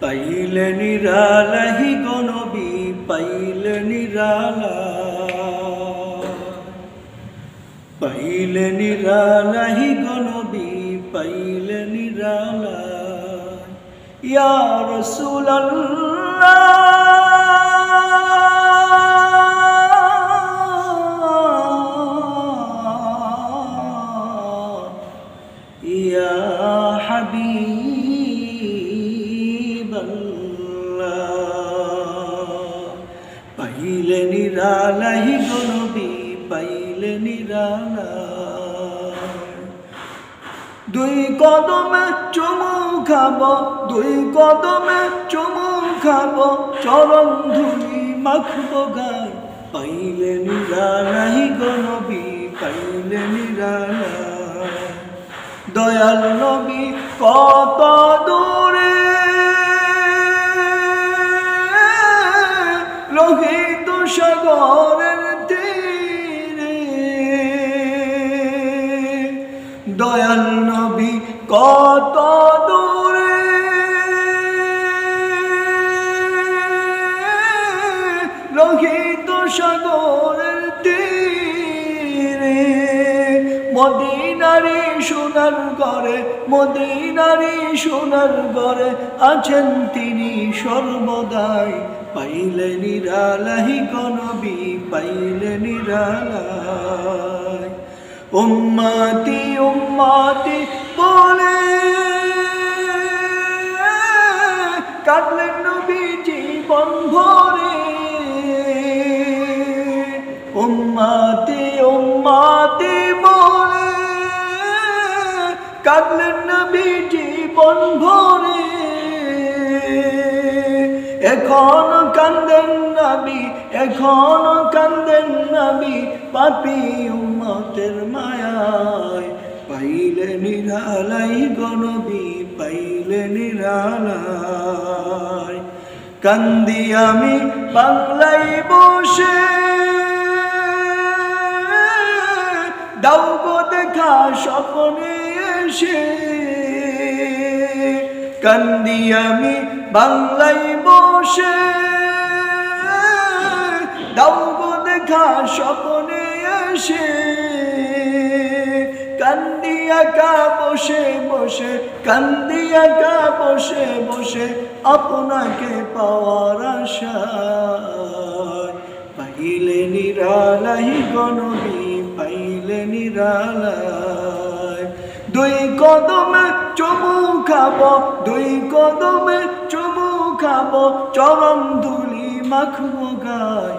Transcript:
পাইলে নিরালাহি গনবি পাইলে নিরালা। পাইলে নিরালাহি গনবি পাইলে নিরালা। ইয়া রাসূলাল্লাহ। নিরালাহি গনবি পাইলে নিরালা। দুই কদমে চুমু খাব, দুই কদমে চুমু খাব, চরণ ধুলি মাখব গায়। পাইলে নিরালাহি গনবি পাইলে নিরালা। দয়াল নবী কত দূরে দয়াল নবী, কত দূরে। লোহিত সাগরের তীরে, মদিনারি সোনার ঘরে, মদিনারি সোনার ঘরে আছেন তিনি সর্বদাই। পাইলে নিরালাহি গনবি পাইলে নিরালাই উম্মাতি উম্মাতি বলে। কাটলেন নবী জীবন ভরে উম্মাতি উম্মাতি বলে। কাঁদলেন নবী জীবন ভরে এখন কান্দেন নবী, এখন কান্দেন নবী, পাপি উম্মতের মায়ায়। পাইলে নিরালাই গনবী পাইলে নিরালাই। কান্দি আমি বাংলাই বসে। গো দেখা স্বপ্নে এসে। কান্দি আমি বাংলাই বসে। দাও দেখা স্বপ্নে এসে কান্দি একা বসে বসে কান্দি একা বসে বসে, আপনাকে পাওয়ার আশায় পাইলে নিরালাই গনবি পাইলে নিরালাই। দুই কদমে চমু খাব, দুই কদমে চমু খাব, চরণ ধুলি মাখব গায়।